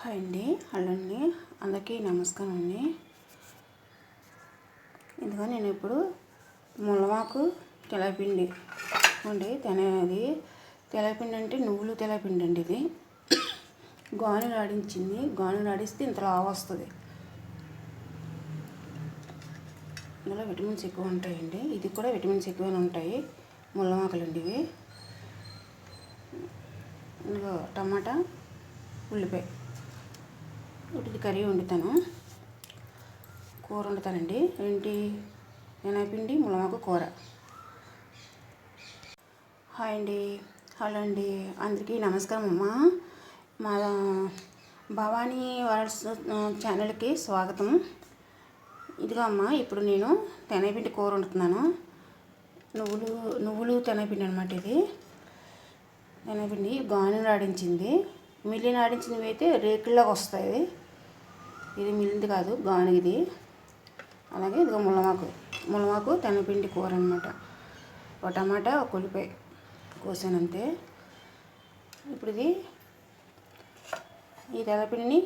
Hi అండి. Hello అండి. అందరికీ నమస్కారం అండి. ఇదిగో నేను ఇప్పుడు ముల్లమాకు తెలపిండి అండి. తినేది తెలపిండి అంటే నువ్వులు తెలపిండి అండి ఇది. గాను ఆడించింది. గాను ఆడిస్తే ఇంత లావు వస్తుంది. ఇందులో విటమిన్స్ ఎక్కువ ఉంటాయండి. ఇది కూడా విటమిన్స్ ఎక్కువ ఉంటాయి. ముల్లమాకలు అండి ఇవి. ఇందులో టమాటా ఉల్లిపాయ. వీటికి కర్రీ వండుతాను. కూర వండుతానండి. ఏంటి? ఎనపిండి ములమాకు కూర. హాయ్ అండి. హలో అండి. అందరికీ నమస్కారం అమ్మా. మా భవానీ వాట్స్ ఛానల్కి స్వాగతం. ఇదిగో అమ్మ ఇప్పుడు నేను తెనపిండి కూర వండుతున్నాను. నువ్వులు నువ్వులు తెనపిండి అనమాట ఇది. తెనపిండి గాను ఆడించింది. మిల్లిన ఆడించినవి అయితే రేకుల్లాగా వస్తాయి. ఇది మిల్లింది కాదు గానుగిది. అలాగే ఇదిగో ముల్లమాకు ములమాకు తెనపిండి కూర అనమాట ఒక టమాటా ఒక ఉల్లిపాయ కోసానంతే. ఇప్పుడు ఇది ఈ తెల్లపిండిని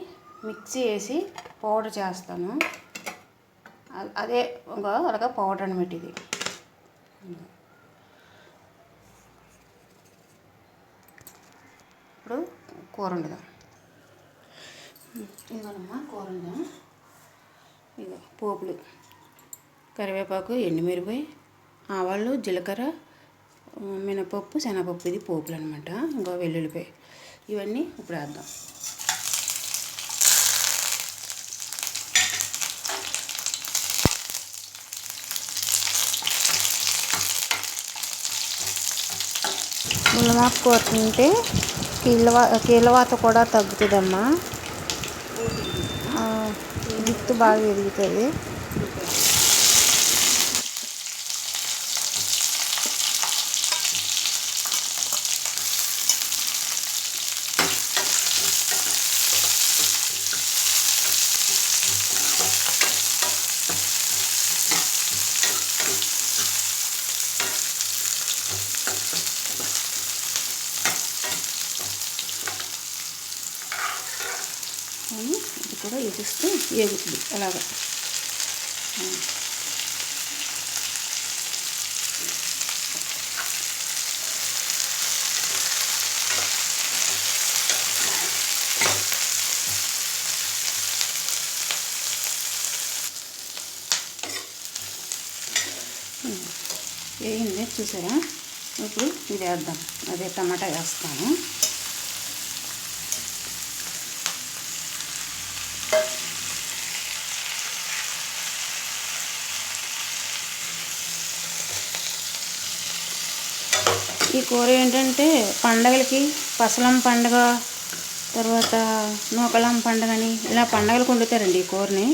మిక్సీ వేసి పౌడర్ చేస్తాను. అదే ఒక అలాగా పౌడర్ అనమాట ఇది. ఇప్పుడు కూర వండుదాం ఇదిగోనమ్మా కూర వండుదాం ఇదిగో పోపులు. కరివేపాకు ఎండుమిరపకాయ ఆవాళ్ళు జీలకర్ర మినపప్పు శనగపప్పు ఇది పోపులు అనమాట ఇంకా వెల్లుల్లిపాయ. ఇవన్నీ ఇప్పుడు వేద్దాం. ముల్లమాకు కూర తింటే కీళ్ళవా కీళ్ళవాత కూడా తగ్గుతుందమ్మా. ఆ, జుట్టు బాగా పెరుగుతుంది అని ఇది కూడా ఎగిస్తూ ఎగుతుంది అలాగ. వేయింది చూసారా? ఇప్పుడు ఇది వేద్దాం. అదే టమాటా వేస్తాను. ఈ కూర ఏంటంటే పండగలకి పసలం పండగ తర్వాత నూకలం పండగని ఇలా పండగలకు వండుతారండి ఈ కూరని.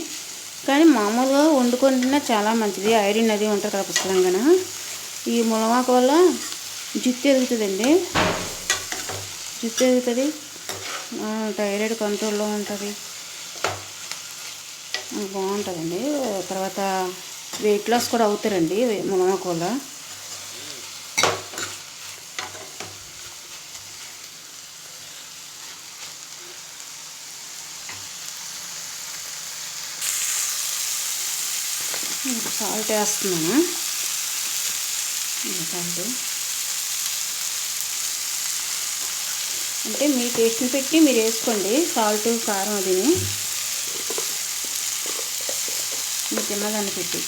కానీ మామూలుగా వండుకుంటున్నా చాలా మంచిది. ఐరన్ అది ఉంటుంది కదా పుష్కలంగా ఈ ములమాకు వల్ల జుత్తి ఎదుగుతుందండి. జుత్తి ఎదుగుతుంది. థైరాయిడ్ కంట్రోల్లో ఉంటుంది. బాగుంటుందండి. తర్వాత వెయిట్ లాస్ కూడా అవుతారండి ములమాకు వల్ల. సాల్ట్ వేస్తున్నాను. సాల్ట్. అంటే మీ టేస్ట్ని పెట్టి మీరు వేసుకోండి. సాల్ట్ కారం అదిని. మీ తిన్నదాన్ని పెట్టి.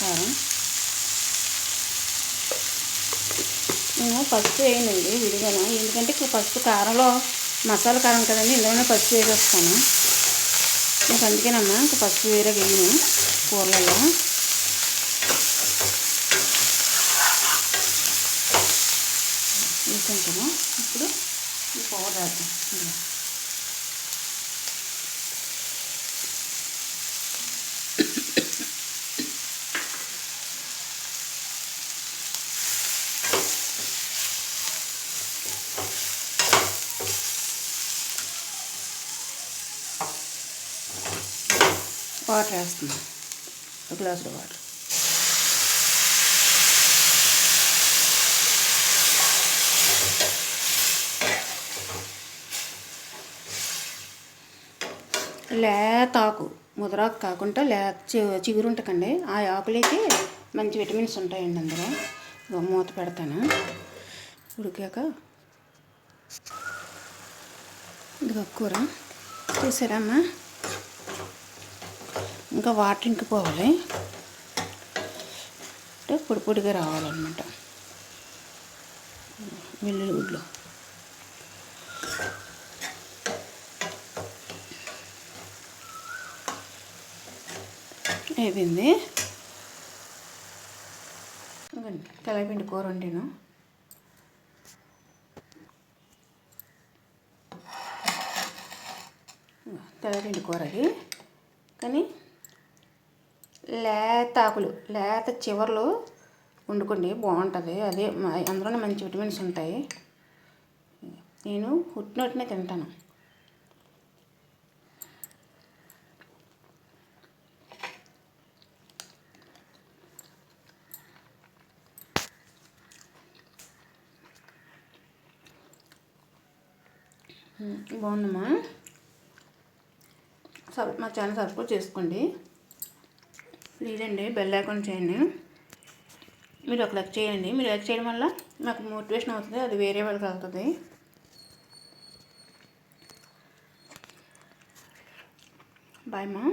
కారం. నేను పసుపు వేయనండి విడిగాను ఎందుకంటే ఇప్పుడు పసుపు కారంలో మసాలా కారం కదండి ఇందులోనే పసుపు వేసేస్తాను. నాకు అందుకేనమ్మా ఇంకా పసుపు వేరే వేయను కూరలలో. వేసుకుంటాము ఇప్పుడు ఈ పౌడర్ వాటర్ వేస్తున్నాం ఒక గ్లాసులో వాటర్ లేత ఆకు ముదరాకు కాకుండా లే చి- చిగురు ఉంటుందండి ఆ ఆకులైతే మంచి విటమిన్స్ ఉంటాయండి అందులో. మూత పెడతాను. ఉడికాక ఇదిగో కూర. చూసారమ్మా ఇంకా వాటర్ ఇంకిపోవాలి అంటే పొడి పొడిగా రావాలన్నమాట. వెల్లుల్లి గుడ్లు అయిపోయింది. తెలపిండి తెల్లపిండి కూర వండాను. ఇదిగో తెల్లపిండి కూర అది. కానీ లేత ఆకులు లేత చివర్లు వండుకోండి బాగుంటుంది. అదే అందులోనే మంచి విటమిన్స్ ఉంటాయి. నేను పుట్టినట్టునే తింటాను. బాగుందమ్మా. సబ్ మా ఛానల్ సబ్స్క్రైబ్ చేసుకోండి. ప్లీజ్ అండి బెల్ ఐకాన్ చేయండి. మీరు ఒక లైక్ చేయండి. మీరు లైక్ చేయడం వల్ల నాకు మోటివేషన్ అవుతుంది అది వేరే వాళ్ళకి వెళ్తుంది. బాయ్ మా